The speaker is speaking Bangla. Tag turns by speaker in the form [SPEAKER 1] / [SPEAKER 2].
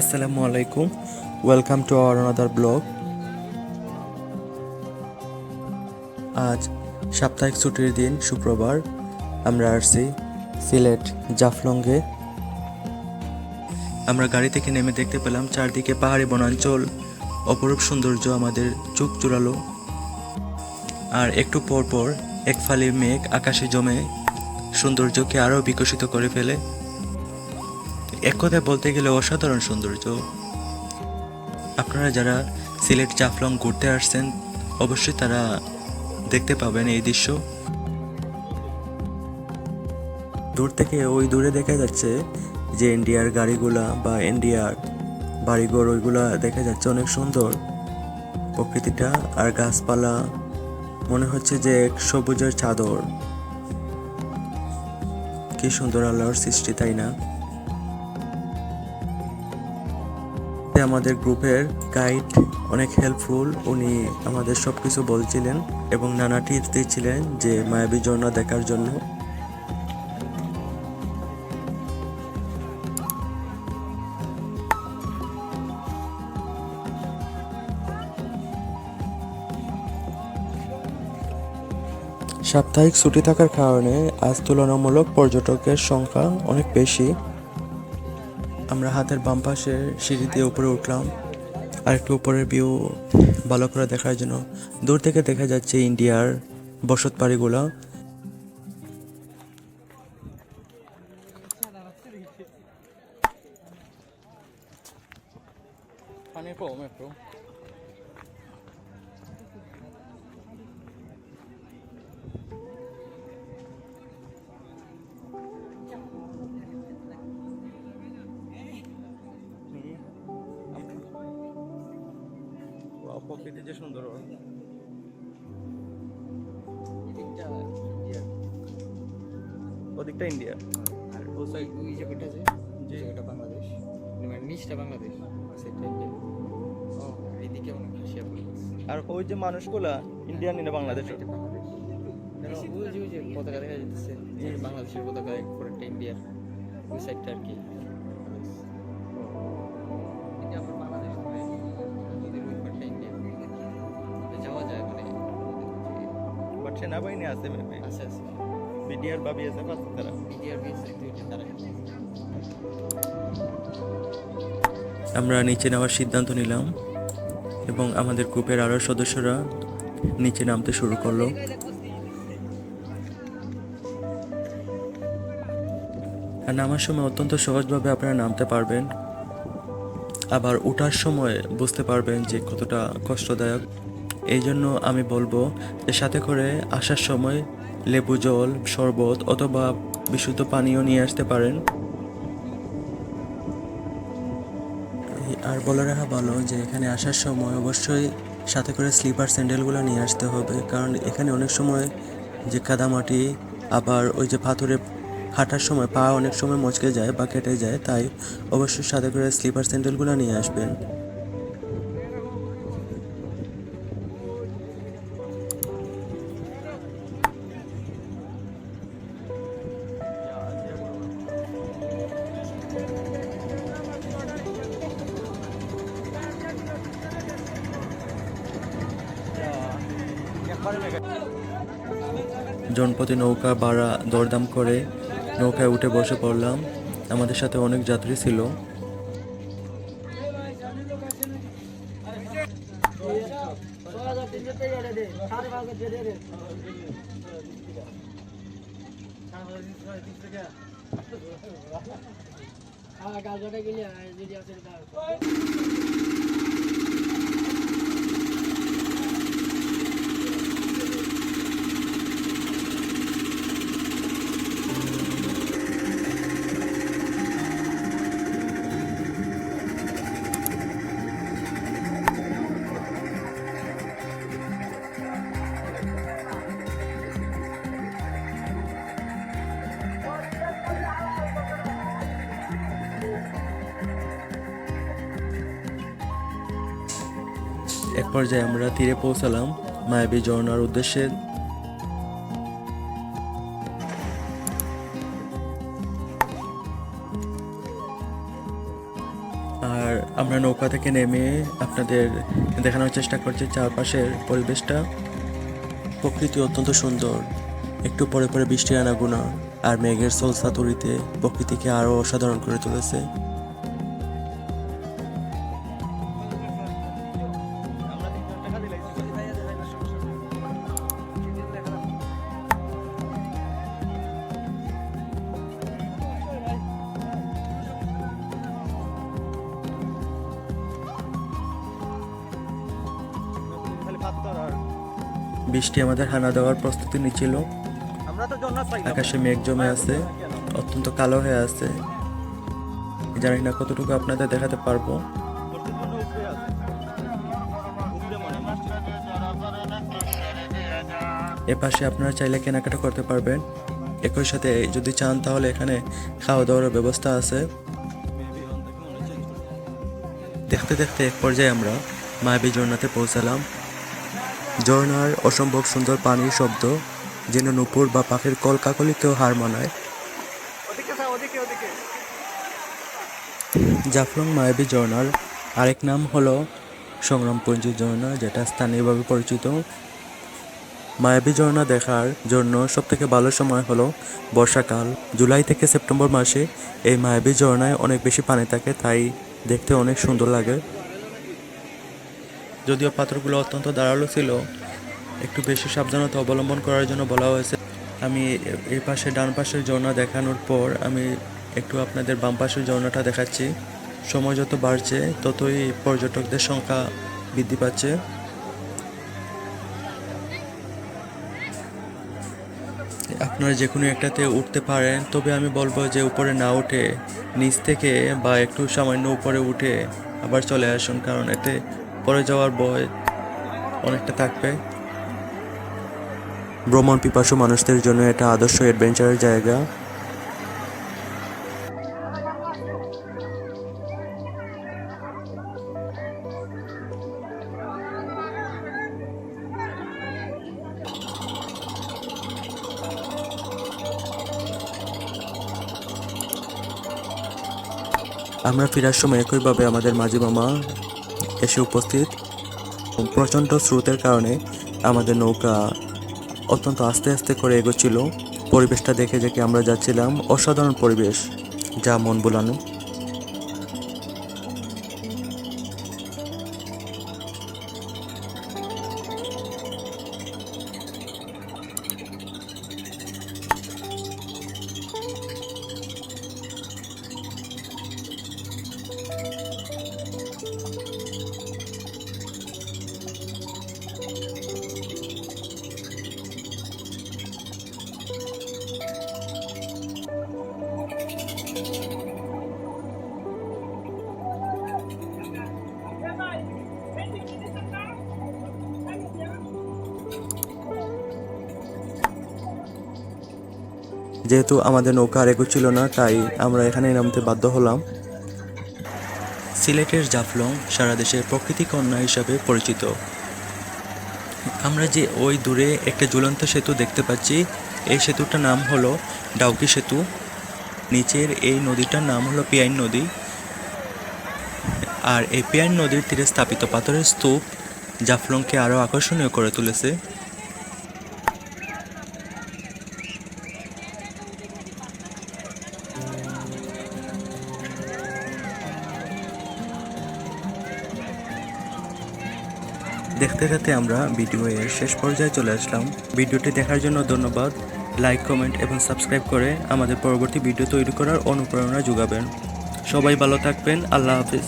[SPEAKER 1] আসসালামু আলাইকুম। Welcome to our another blog আজ সাপ্তাহিক ছুটির দিন, শুক্রবার। আমরা আসছি সিলেট জাফলংয়ে। আমরা গাড়ি থেকে নেমে দেখতে পেলাম চারদিকে পাহাড়ি বনাঞ্চল, অপরূপ সৌন্দর্য আমাদের চোখ জোড়ালো। আর একটু পর পর এক ফালি মেঘ আকাশে জমে সৌন্দর্যকে আরও বিকশিত করে ফেলে। এক কথায় বলতে গেলে অসাধারণ সৌন্দর্য। আপনারা যারা সিলেট জাফলং ঘুরতে আসছেন, অবশ্যই তারা দেখতে পাবেন এই দৃশ্য। দূর থেকে ওই দূরে দেখা যাচ্ছে যে ইন্ডিয়ার গাড়িগুলা বা ইন্ডিয়ার বাড়িঘর, ওইগুলা দেখা যাচ্ছে অনেক সুন্দর। প্রকৃতিটা আর গাছপালা, মনে হচ্ছে যে এক সবুজের চাদর। কি সুন্দর আল্লাহর সৃষ্টি, তাই না? আমাদের গ্রুপের গাইড অনেক হেল্পফুল উনি আমাদের সব কিছু বলছিলেন এবং নানা টিপস দিচ্ছিলেন যে মায়াবী ঝর্ণা দেখার জন্য। সাপ্তাহিক ছুটি থাকার কারণে আজ তুলনামূলক পর্যটকের সংখ্যা অনেক বেশি। আমরা হাতের বাম পাশে সিঁড়ি দিয়ে উপরে উঠলাম। আর একটু উপরের ভিউ ভালো করে দেখার জন্য। দূর থেকে দেখা যাচ্ছে ইন্ডিয়ার বসত বাড়িগুলো।
[SPEAKER 2] পানি কম একটু
[SPEAKER 1] প্রকৃতি যে সুন্দর ওদিকটা ইন্ডিয়া।
[SPEAKER 2] আর ও সাইড ওই জায়গাটা আছে যে জায়গাটা বাংলাদেশ। মানে নিচটা বাংলাদেশ সেটা ইন্ডিয়া। ও এইদিকে অনেক পড়ে
[SPEAKER 1] আর ওই যে মানুষগুলা ইন্ডিয়ান না বাংলাদেশ
[SPEAKER 2] এটা বাংলাদেশ। ওই যে ওই যে পতাকা দেখা যাচ্ছে যে বাংলাদেশের পতাকা এক ইন্ডিয়ার ওই সাইডটা আর কি।
[SPEAKER 1] সেনাবাহিনী আছে
[SPEAKER 2] আছে আছে।
[SPEAKER 1] বিডিআর বাবি আছে পাঁচ তারা
[SPEAKER 2] দুইটা তারা।
[SPEAKER 1] আমরা নিচে নেওয়ার সিদ্ধান্ত নিলাম এবং আমাদের গ্রুপের আরও সদস্যরা নিচে নামতে শুরু করল। আর নামার সময় অত্যন্ত সহজভাবে আপনারা নামতে পারবেন। আবার ওঠার সময় বুঝতে পারবেন যে কতটা কষ্টদায়ক। এই জন্য আমি বলব যে সাথে করে আসার সময় লেবু জল, শরবত অথবা বিশুদ্ধ পানীয় নিয়ে আসতে পারেন। আর বলে রাখা ভালো যে এখানে আসার সময় অবশ্যই সাথে করে স্লিপার স্যান্ডেলগুলো নিয়ে আসতে হবে, কারণ এখানে অনেক সময় যে কাদামাটি, আবার ওই যে পাথরে হাঁটার সময় পা অনেক সময় মচকে যায় বা কেটে যায়, তাই অবশ্যই সাথে করে স্লিপার স্যান্ডেলগুলো নিয়ে আসবেন। জনপতি নৌকা ভাড়া দরদাম করে নৌকায় উঠে বসে পড়লাম। আমাদের সাথে অনেক যাত্রী ছিল।
[SPEAKER 3] যদি আছে
[SPEAKER 1] এক পর্যায়ে আমরা তীরে পৌঁছালাম মায়াবী ঝর্ণার উদ্দেশ্যে। আর আমরা নৌকা থেকে নেমে আপনাদের দেখানোর চেষ্টা করছি চারপাশের পরিবেশটা। প্রকৃতি অত্যন্ত সুন্দর। একটু পরে পরে বৃষ্টির আনাগোনা আর মেঘের সোলসা তরিতে প্রকৃতিকে আরও অসাধারণ করে তুলেছে। বৃষ্টি আমাদের হানা দেওয়ার প্রস্তুতি নিচ্ছিল। আকাশে মেঘ জমে আছে, অত্যন্ত কালো হয়ে আছে। জানি না কতটুকু আপনাদের দেখাতে পারব। এ পাশে আপনারা চাইলে কেনাকাটা করতে পারবেন। একই সাথে যদি চান তাহলে এখানে খাওয়া দাওয়ার ব্যবস্থা আছে। দেখতে দেখতে এক পর্যায়ে আমরা মায়াবী ঝর্ণাতে পৌঁছালাম। ঝর্ণার অসম্ভব সুন্দর পানির শব্দ, যেন নুপুর বা পাখির কলকাকলিকেও হার মানায়। জাফলং মায়াবী ঝর্ণার আরেক নাম হলো সংগ্রামপুঞ্জি ঝর্ণা, যেটা স্থানীয়ভাবে পরিচিত। মায়াবী ঝর্ণা দেখার জন্য সবথেকে ভালো সময় হলো বর্ষাকাল। জুলাই থেকে সেপ্টেম্বর মাসে এই মায়াবী ঝর্ণায় অনেক বেশি পানি থাকে, তাই দেখতে অনেক সুন্দর লাগে। যদিও পাথরগুলো অত্যন্ত ধারালো ছিল, একটু বেশি সাবধানতা অবলম্বন করার জন্য বলা হয়েছে। আমি এই পাশে ডান পাশের ঝর্ণা দেখানোর পর আমি একটু আপনাদের বাম পাশের ঝর্ণাটা দেখাচ্ছি। সময় যত বাড়ছে, ততই পর্যটকদের সংখ্যা বৃদ্ধি পাচ্ছে। আপনারা যে কোনো একটাতে উঠতে পারেন, তবে আমি বলব যে উপরে না উঠে, নিচ থেকে বা একটু সামান্য উপরে উঠে আবার চলে আসুন, কারণ এতে পরে যাওয়ার ভয় অনেকটা থাকবে। ভ্রমণ পিপাসু মানুষদের জন্য এটা আদর্শ অ্যাডভেঞ্চারের জায়গা। আমরা ফেরার সময় একইভাবে আমাদের মাঝি মামা এসে উপস্থিত। প্রচণ্ড স্রোতের কারণে আমাদের নৌকা অত্যন্ত আস্তে আস্তে করে এগোচ্ছিল। পরিবেশটা দেখে দেখে আমরা যাচ্ছিলাম অসাধারণ পরিবেশ, যা মন বোলানো যেহেতু আমাদের নৌকা আর এগোচ্ছিল না, তাই আমরা এখানে নামতে বাধ্য হলাম। সিলেটের জাফলং সারা দেশের প্রকৃতি কন্যা হিসাবে পরিচিত। আমরা যে ওই দূরে একটা ঝুলন্ত সেতু দেখতে পাচ্ছি, এই সেতুটার নাম হলো ডাউকি সেতু। নিচের এই নদীটার নাম হলো পিয়াইন নদী। আর এই পিয়াইন নদীর তীরে স্থাপিত পাথরের স্তূপ জাফলংকে আরও আকর্ষণীয় করে তুলেছে। দেখতে সাথে আমরা ভিডিও এর শেষ পর্যায়ে চলে আসলাম। ভিডিওটি দেখার জন্য ধন্যবাদ। লাইক কমেন্ট এবং সাবস্ক্রাইব করে আমাদের পরবর্তী ভিডিও তৈরি করার অনুপ্রেরণা যোগাবেন। সবাই ভালো থাকবেন। আল্লাহ হাফিজ।